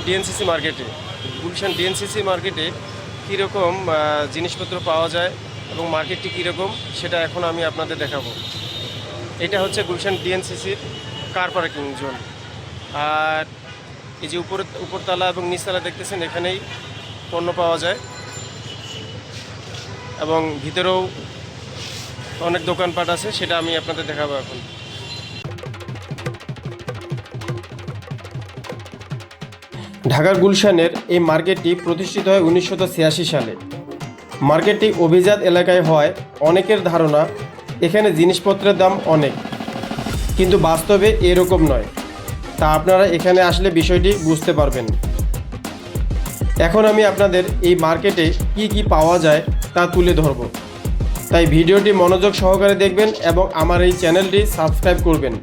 DNCC মার্কেটে Gulshan DNCC মার্কেটে কীরকম জিনিসপত্র পাওয়া যায় এবং মার্কেটটি কীরকম সেটা এখন আমি আপনাদের দেখাবো এটা হচ্ছে গুলশান ডিএনসিসির কার পার্কিং জোন আর এই যে উপর উপরতলা এবং নিচতলা দেখতেছেন এখানেই পণ্য পাওয়া যায় এবং ভিতরেও অনেক দোকানপাট আছে সেটা আমি আপনাদের দেখাবো এখন ঢাকার গুলশানের এই মার্কেটটি প্রতিষ্ঠিত হয় উনিশশো ছিয়াশি সালে। মার্কেটটি অভিজাত এলাকায় হয় অনেকের ধারণা এখানে জিনিসপত্রের দাম অনেক। কিন্তু বাস্তবে এরকম নয়। তা আপনারা এখানে আসলে বিষয়টি বুঝতে পারবেন। এখন আমি আপনাদের এই মার্কেটে কি কি পাওয়া যায় তা তুলে ধরব। তাই ভিডিওটি মনোযোগ সহকারে দেখবেন এবং আমার এই চ্যানেলটি সাবস্ক্রাইব করবেন।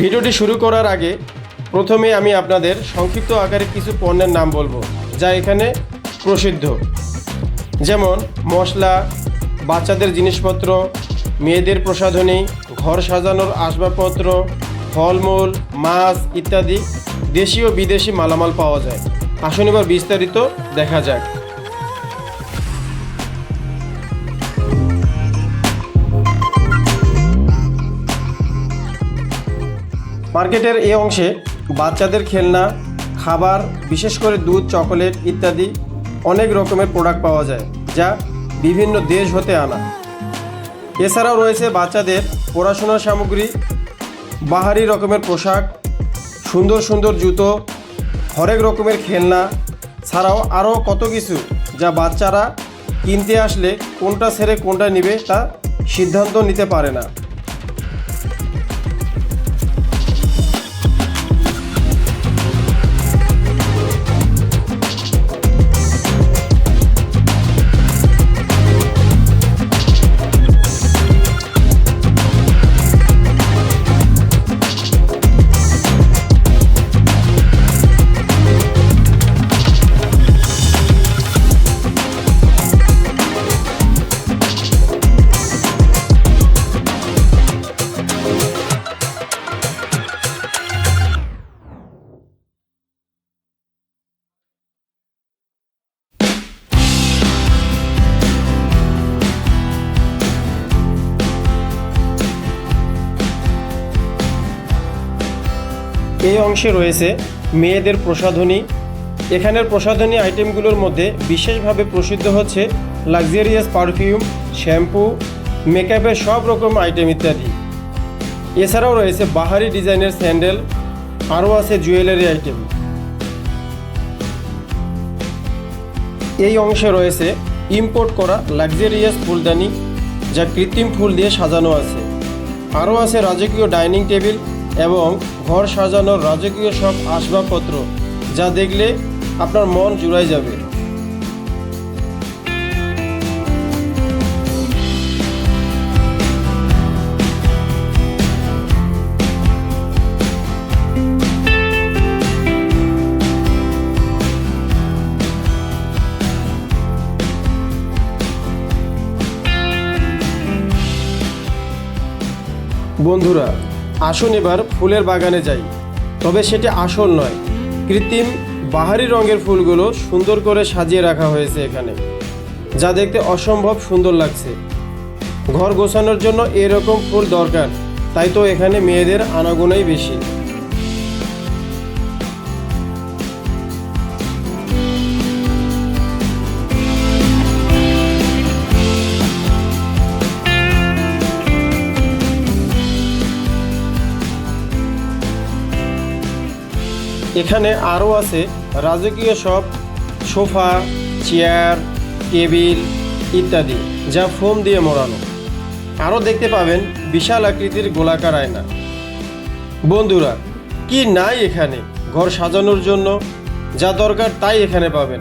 ভিডিওটি শুরু করার আগে প্রথমে আমি আপনাদের সংক্ষিপ্ত আকারে কিছু পণ্যের নাম বলব, যা এখানে প্রসিদ্ধ। যেমন, মশলা, বাচ্চাদের জিনিসপত্র, মেয়েদের প্রসাধনী, ঘর সাজানোর আসবাবপত্র, ফলমূল, মাছ ইত্যাদি দেশি ও বিদেশি মালামাল পাওয়া যায়। আসুন এবার বিস্তারিত দেখা যাক। মার্কেটের এই অংশে বাচ্চাদের খেলনা, খাবার, বিশেষ করে দুধ, চকোলেট ইত্যাদি অনেক রকমের প্রোডাক্ট পাওয়া যায়, যা বিভিন্ন দেশ হতে আনা। এছাড়াও রয়েছে বাচ্চাদের পড়াশোনার সামগ্রী, বাহারি রকমের পোশাক, সুন্দর সুন্দর জুতো, হরেক রকমের খেলনা, ছাড়াও আরও কত কিছু যা বাচ্চারা কিনতে আসলে কোনটা ছেড়ে কোনটা নেবে তা সিদ্ধান্ত নিতে পারে না। এই অংশে রয়েছে মেয়েদের প্রসাধনী। এখানের প্রসাধনী আইটেমগুলোর মধ্যে বিশেষভাবে প্রসিদ্ধ হচ্ছে লাক্সারিয়াস পারফিউম শ্যাম্পু মেকআপের সব রকম আইটেম ইত্যাদি। এছাড়াও রয়েছে বাহারি ডিজাইনের স্যান্ডেল, আরও আছে জুয়েলারি আইটেম এই অংশে রয়েছে ইম্পোর্ট করা লাক্সারিয়াস ফুলদানি, যা কৃত্রিম ফুল দিয়ে সাজানো আছে। আরও আছে রাজকীয় ডাইনিং টেবিল এবং ঘর সাজানোর রাজকীয় সব আসবাবপত্র যা দেখলে আপনার মন জুড়াই যাবে। বন্ধুরা আসুন এবার ফুলের বাগানে যাই। তবে সেটি আসল নয়। কৃত্রিম, বাহারি রঙের ফুলগুলো সুন্দর করে সাজিয়ে রাখা হয়েছে এখানে, যা দেখতে অসম্ভব সুন্দর লাগছে। ঘর গোছানোর জন্য এরকম ফুল দরকার, তাই তো এখানে মেয়েদের আনাগোনাই বেশি। এখানে আরও আছে রাজকীয় সব সোফা, চেয়ার, টেবিল ইত্যাদি, যা ফোম দিয়ে মোড়ানো। আরও দেখতে পাবেন বিশাল আকৃতির গোলাকার আয়না। বন্ধুরা, কি নাই এখানে ঘর সাজানোর জন্য? যা দরকার তাই এখানে পাবেন।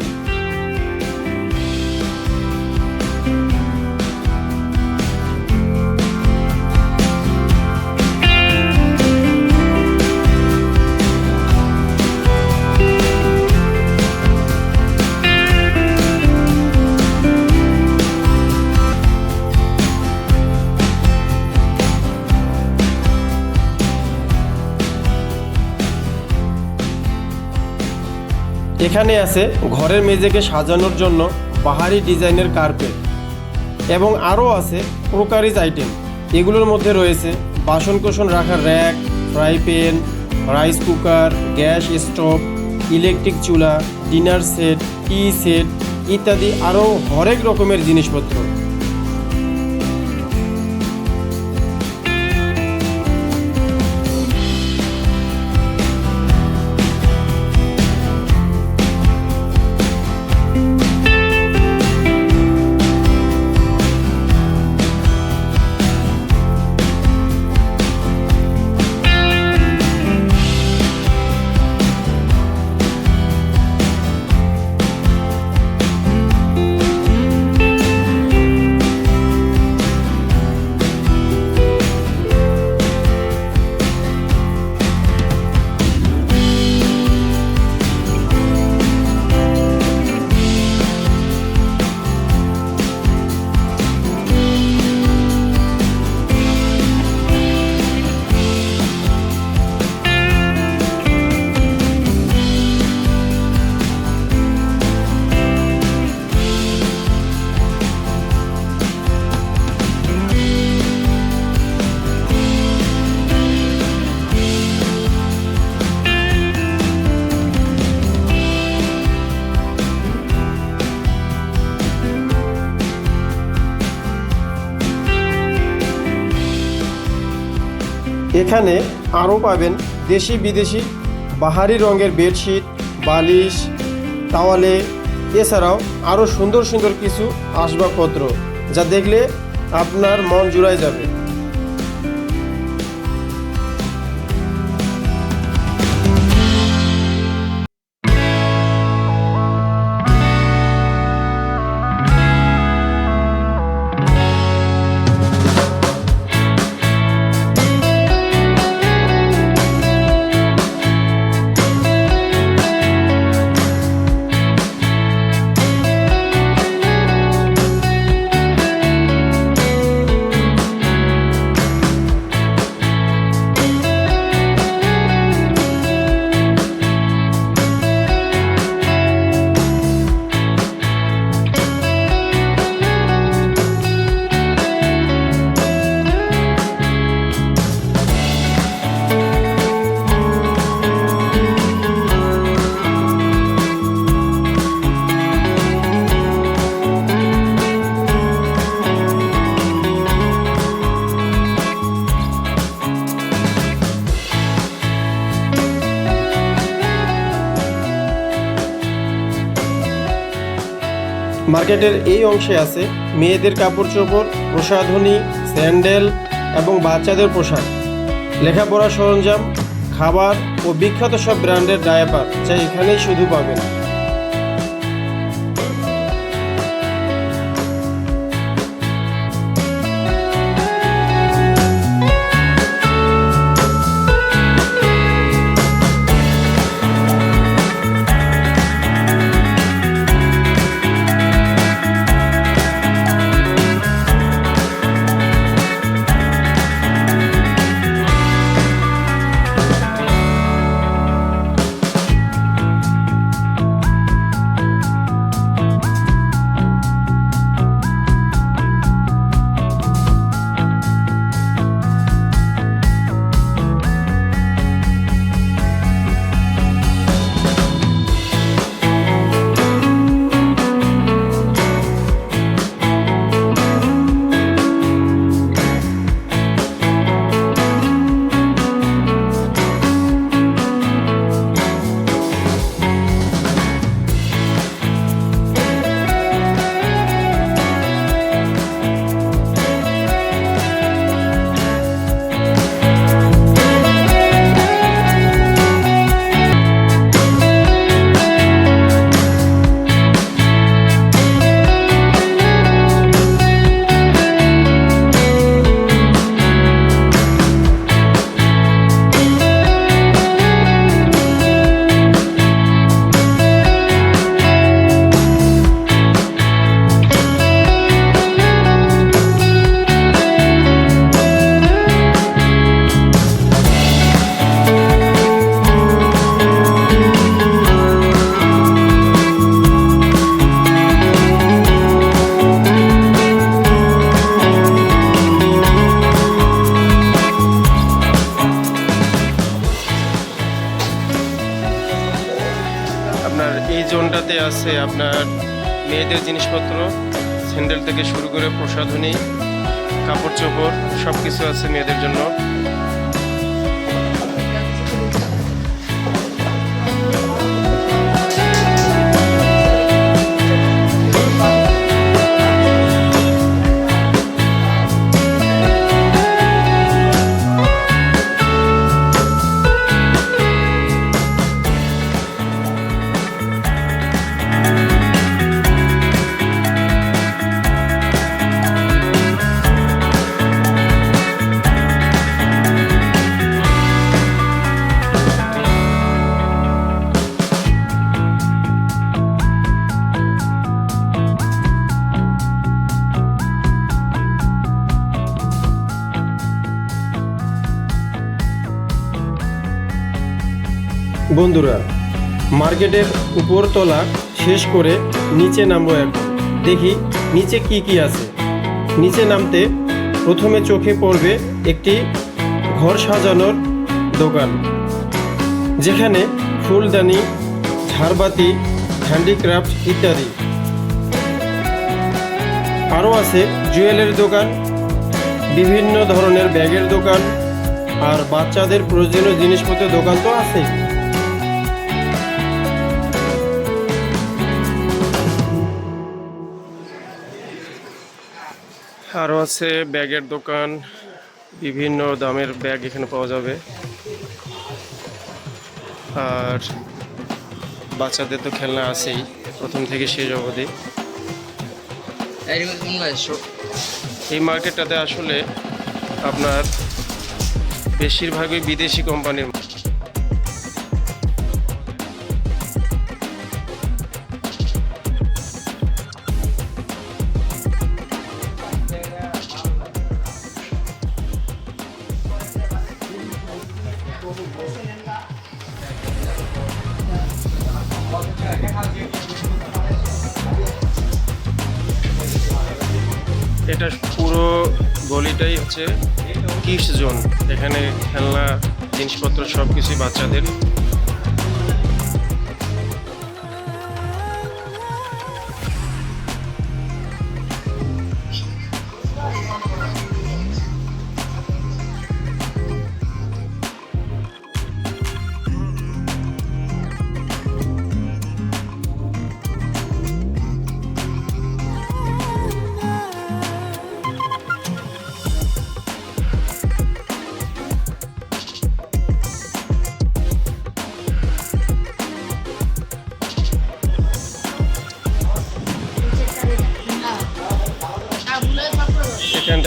এখানে আছে ঘরের মেঝেকে সাজানোর জন্য পাহাড়ি ডিজাইনের কার্পেট এবং আরও আছে ক্রোকারিজ আইটেম। এগুলোর মধ্যে রয়েছে বাসনকোসন রাখার rack, fry pan, rice cooker, gas stove, electric চুলা, ডিনার সেট, টি সেট ইত্যাদি আরও হরেক রকমের জিনিসপত্র। এখানে আরও পাবেন দেশি বিদেশি বাহারি রঙের বেডশিট, বালিশ তাওয়ালে এছাড়াও আরও সুন্দর সুন্দর কিছু আসবাবপত্র যা দেখলে আপনার মন জুড়ায় যাবে। মার্কেটের এই অংশে আছে মেয়েদের কাপড় চোপড়, প্রসাধনী, স্যান্ডেল এবং বাচ্চাদের পোশাক। লেখাপড়া সরঞ্জাম, খাবার ও বিখ্যাত সব ব্র্যান্ডের ডায়াপার যা এখানেই শুধু পাবেন। প্রসাধনী কাপড় চোপড় সব কিছু আছে মেয়েদের জন্য। বন্ধুরা, মার্কেটের উপর তলা শেষ করে নিচে নামবো এখন। দেখি নিচে কি কি আছে। নিচে নামতে প্রথমে চোখে পড়বে একটি ঘর সাজানোর দোকান, যেখানে ফুলদানি, ঝাড়বাতি, হ্যান্ডিক্রাফট ইত্যাদি। আরও আছে জুয়েলের দোকান, বিভিন্ন ধরনের ব্যাগের দোকান, আর বাচ্চাদের প্রয়োজনীয় জিনিসপত্রের দোকান তো আছে আরও আছে ব্যাগের দোকান, বিভিন্ন দামের ব্যাগ এখানে পাওয়া যাবে। আর বাচ্চাদের তো খেলনা আছেই, প্রথম থেকে শেষ অবধি। এই মার্কেটটাতে আসলে আপনার বেশিরভাগই বিদেশি কোম্পানির গলিটাই হচ্ছে কিডস জোন এখানে খেলনা জিনিসপত্র সব কিছুই বাচ্চাদের।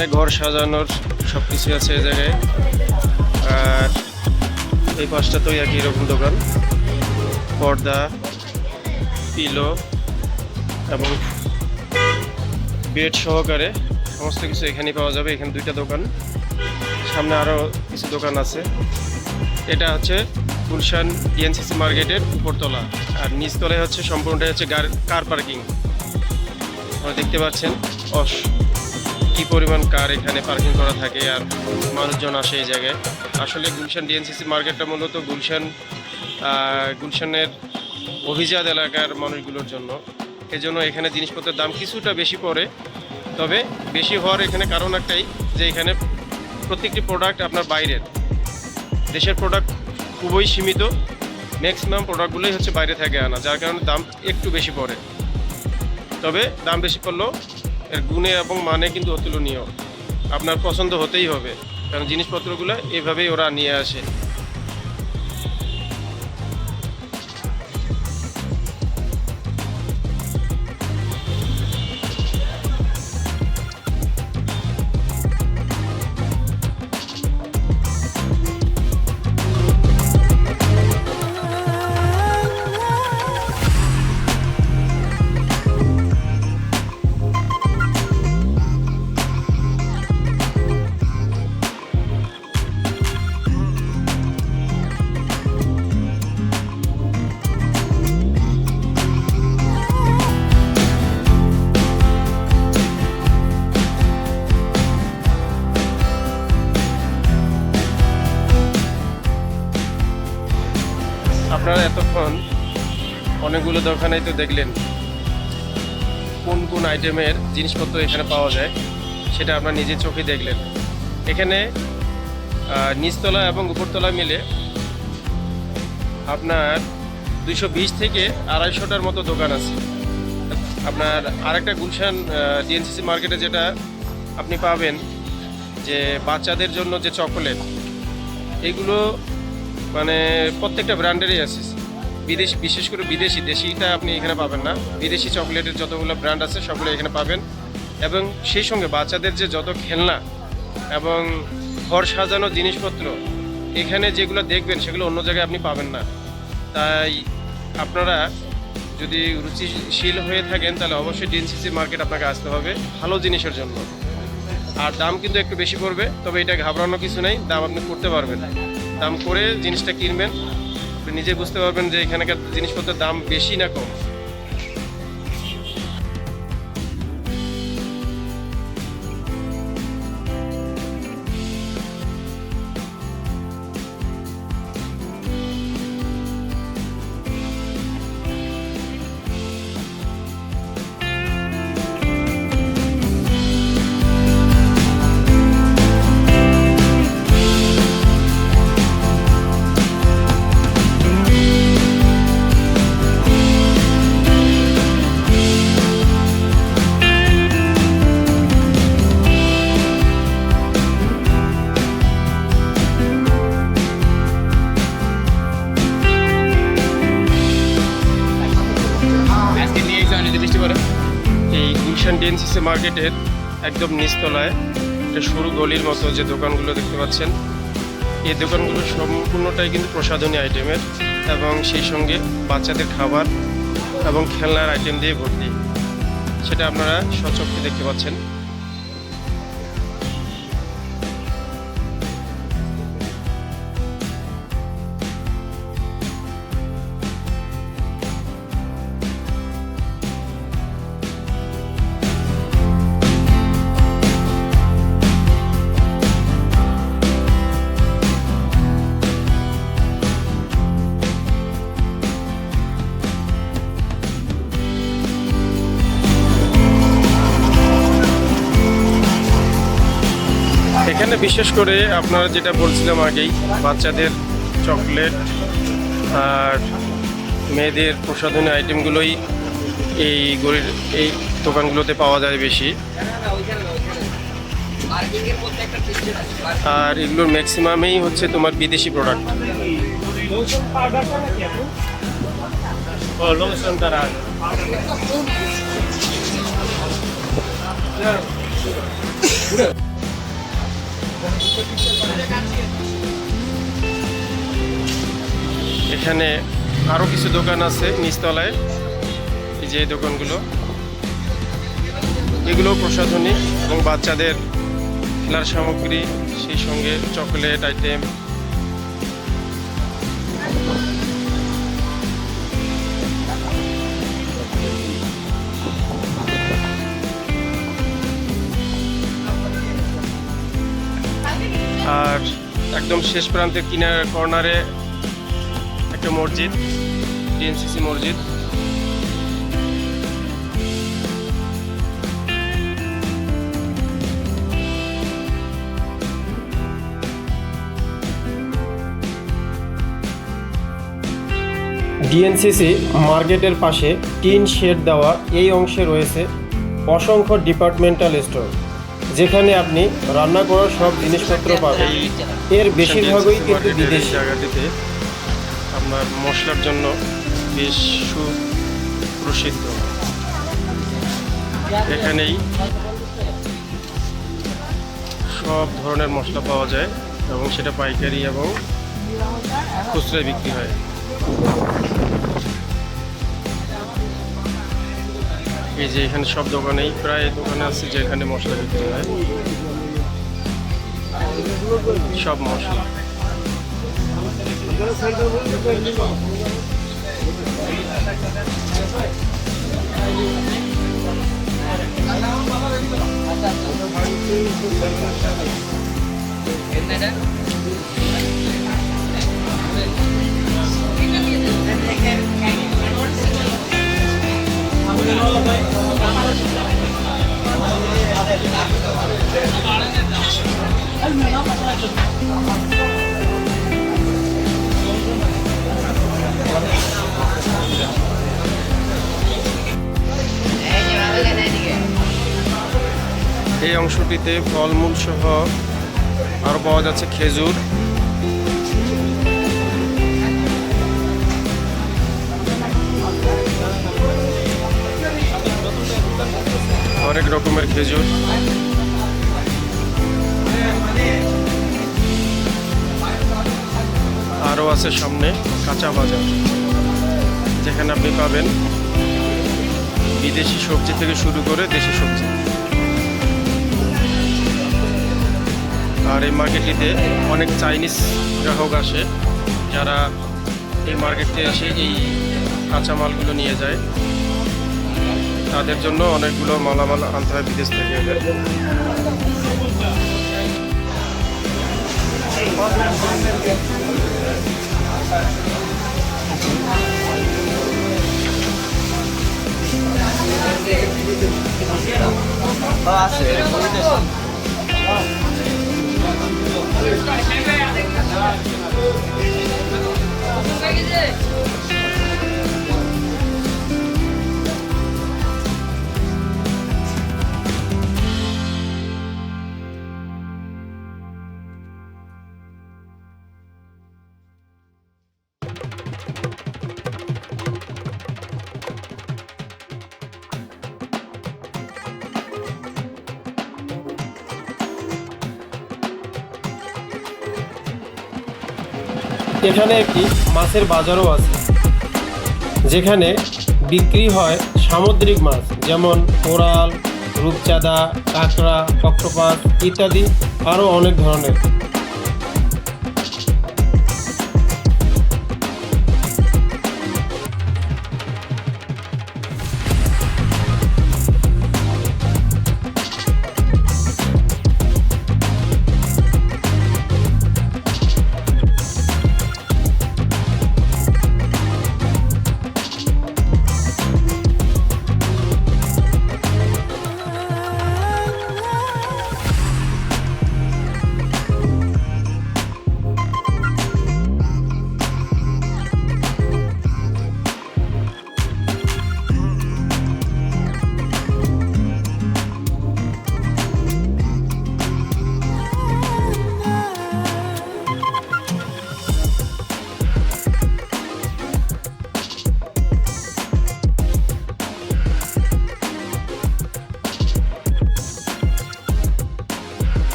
এখানটায় ঘর সাজানোর সব কিছু আছে এই জায়গায়। আর এই পাশটা তো একই রকম দোকান। পর্দা, পিলো এবং বেড সহকারে সমস্ত কিছু এখানেই পাওয়া যাবে, এখানে দুইটা দোকান। সামনে আরও কিছু দোকান আছে। এটা হচ্ছে গুলশান ডিএনসিসি মার্কেটের উপরতলা। আর নিচতলায় হচ্ছে সম্পূর্ণটাই হচ্ছে কার পার্কিং। আপনারা দেখতে পাচ্ছেন। অস কি পরিমাণ কার এখানে পার্কিং করা থাকে আর মানুষজন আসে এই জায়গায়? আসলে গুলশান ডিএনসিসি মার্কেটটা মূলত গুলশান গুলশানের অভিজাত এলাকার মানুষগুলোর জন্য। এজন্য এখানে জিনিসপত্রের দাম কিছুটা বেশি পড়ে। তবে বেশি হওয়ার এখানে কারণ একটাই যে এখানে প্রত্যেকটি প্রোডাক্ট আপনার বাইরের। দেশের প্রোডাক্ট খুবই সীমিত। ম্যাক্সিমাম প্রোডাক্টগুলোই হচ্ছে বাইরে থেকে আনা, যার কারণে দাম একটু বেশি পড়ে। তবে দাম বেশি পড়লেও এর গুণে এবং মানে কিন্তু অতুলনীয়। আপনার পছন্দ হতেই হবে। কারণ জিনিসপত্রগুলো এভাবেই ওরা নিয়ে আসে। অনেকগুলো দোকানেই তো দেখলেন কোন কোন আইটেমের জিনিসপত্র এখানে পাওয়া যায়, সেটা আপনার নিজের চোখে দেখলেন। এখানে নিচতলা এবং উপরতলা মিলে আপনার দুইশো বিশ থেকে আড়াইশোটার মতো দোকান আছে। আপনার আরেকটা গুলশান ডিএনসিসি মার্কেটে যেটা আপনি পাবেন, যে বাচ্চাদের জন্য যে চকোলেট, এগুলো মানে প্রত্যেকটা ব্র্যান্ডেরই আছে। বিদেশ বিশেষ করে বিদেশি, দেশিটা আপনি এখানে পাবেন না। বিদেশি চকলেটের যতগুলো ব্র্যান্ড আছে, সবগুলো এখানে পাবেন। এবং সেই সঙ্গে বাচ্চাদের যে যত খেলনা এবং ঘর সাজানো জিনিসপত্র, এখানে যেগুলো দেখবেন, সেগুলো অন্য জায়গায় আপনি পাবেন না। তাই আপনারা যদি রুচিশীল হয়ে থাকেন, তাহলে অবশ্যই ডিএনসিসি মার্কেট আপনাকে আসতে হবে ভালো জিনিসের জন্য। আর দাম কিন্তু একটু বেশি পড়বে, তবে এটা ঘাবড়ানো কিছু নেই, দাম আপনি করতে পারবেন। দাম করে জিনিসটা কিনবেন আপনি নিজে বুঝতে পারবেন যে এখানকার জিনিসপত্রের দাম বেশি না কম। নিচতলায় একটা সরু গলির মতো যে দোকানগুলো দেখতে পাচ্ছেন, এই দোকানগুলো সম্পূর্ণটাই কিন্তু প্রসাধনী আইটেমের এবং সেই সঙ্গে বাচ্চাদের খাবার এবং খেলনার আইটেম দিয়ে ভর্তি। সেটা আপনারা সচক্ষে দেখতে পাচ্ছেন। এখানে বিশেষ করে আপনারা যেটা বলছিলাম আগেই, বাচ্চাদের চকলেট আর মেয়েদের প্রসাধনী আইটেমগুলোই এই গড়ির এই দোকানগুলোতে পাওয়া যায় বেশি। আর এগুলোর ম্যাক্সিমামেই হচ্ছে তোমার বিদেশি প্রোডাক্ট এখানে আরও কিছু দোকান আছে নিচতলায়। যে দোকানগুলো। এগুলো প্রসাধনী এবং বাচ্চাদের খেলার সামগ্রী, সেই সঙ্গে চকলেট, আইটেম। আর একদম শেষ প্রান্তে কিনার কর্নারে একটা মসজিদ ডিএনসিসি মসজিদ। ডিএনসিসি মার্কেটের পাশে টিন শেড দেওয়া এই অংশে রয়েছে অসংখ্য ডিপার্টমেন্টাল স্টোর। যেখানে আপনি রান্না করার সব জিনিসপত্র পাবেন। এর বেশিরভাগই কিন্তু বিদেশি জায়গাটিতে আপনার মশলার জন্য বেশ সুপ্রসিদ্ধ। এখানেই সব ধরনের মশলা পাওয়া যায় এবং সেটা পাইকারি এবং খুচরায় বিক্রি হয়। এই যে এখানে সব দোকানেই প্রায় দোকানে আছে যেখানে মশলা বিক্রি হয়। সব মশলা। এই অংশটিতে ফলমূল সহ আরও পাওয়া যাচ্ছে খেজুর। খেজুর আরও আছে সামনে কাঁচা বাজার, যেখানে আপনি পাবেন বিদেশি সবজি থেকে শুরু করে দেশি সবজি। আর এই মার্কেটটিতে অনেক চাইনিজ গ্রাহক আসে, যারা এই মার্কেটে এসে এই কাঁচামালগুলো নিয়ে যায়। তাদের জন্য অনেকগুলো মালামাল আনতে হয় বিদেশ থেকে এদের। এখানে একটি মাছের বাজারও আছে, যেখানে বিক্রি হয় সামুদ্রিক মাছ, যেমন কোরাল, রূপচাঁদা, কাঁকড়া অক্টোপাস ইত্যাদি, আরও অনেক ধরনের।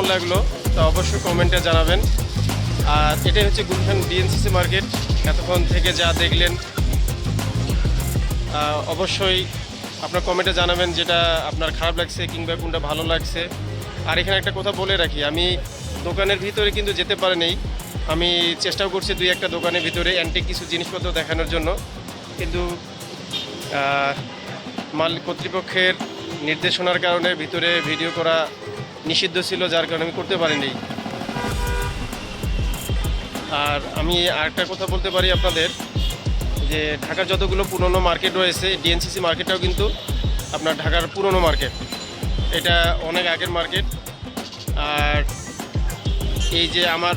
কেমন লাগল তা অবশ্যই কমেন্টে জানাবেন। আর এটাই হচ্ছে গুলশান ডিএনসিসি মার্কেট। এতক্ষণ থেকে যা দেখলেন অবশ্যই আপনার কমেন্টে জানাবেন যেটা আপনার খারাপ লাগছে কিংবা কোনটা ভালো লাগছে। আর এখানে একটা কথা বলে রাখি, আমি দোকানের ভিতরে কিন্তু যেতে পারিনি। আমি চেষ্টাও করছি দুই একটা দোকানের ভিতরে অ্যান্টিক কিছু জিনিসপত্র দেখানোর জন্য। কিন্তু মালিক কর্তৃপক্ষের নির্দেশনার কারণে ভিতরে ভিডিও করা নিষিদ্ধ ছিল, যার কারণে আমি করতে পারিনি। আর আমি আরেকটা কথা বলতে পারি আপনাদের, যে ঢাকার যতগুলো পুরনো মার্কেট রয়েছে ডিএনসিসি মার্কেটটাও কিন্তু আপনার ঢাকার পুরনো মার্কেট। এটা অনেক আগের মার্কেট। আর এই যে আমার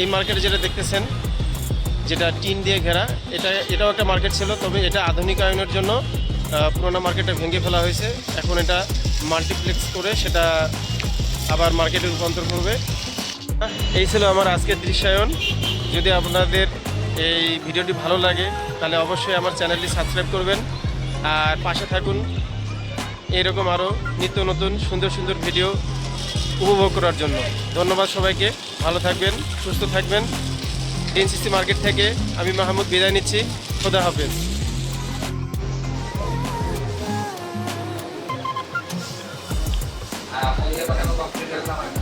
এই মার্কেটে যেটা দেখতেছেন, যেটা টিন দিয়ে ঘেরা, এটা, এটাও একটা মার্কেট ছিল, তবে এটা আধুনিকায়নের জন্য পুরোনো মার্কেটটা ভেঙে ফেলা হয়েছে। এখন এটা মাল্টিপ্লেক্স করে সেটা আবার মার্কেটে রূপান্তর করবে। এই ছিল আমার আজকের দৃশ্যায়ন। যদি আপনাদের এই ভিডিওটি ভালো লাগে, তাহলে অবশ্যই আমার চ্যানেলটি সাবস্ক্রাইব করবেন। আর পাশে থাকুন। এরকম আরও নিত্য নতুন, সুন্দর সুন্দর ভিডিও উপভোগ করার জন্য। ধন্যবাদ সবাইকে। ভালো থাকবেন, সুস্থ থাকবেন। এনসিসি মার্কেট থেকে আমি মাহমুদ বিদায় নিচ্ছি। খোদা হাফেজ। Akhirnya, mereka.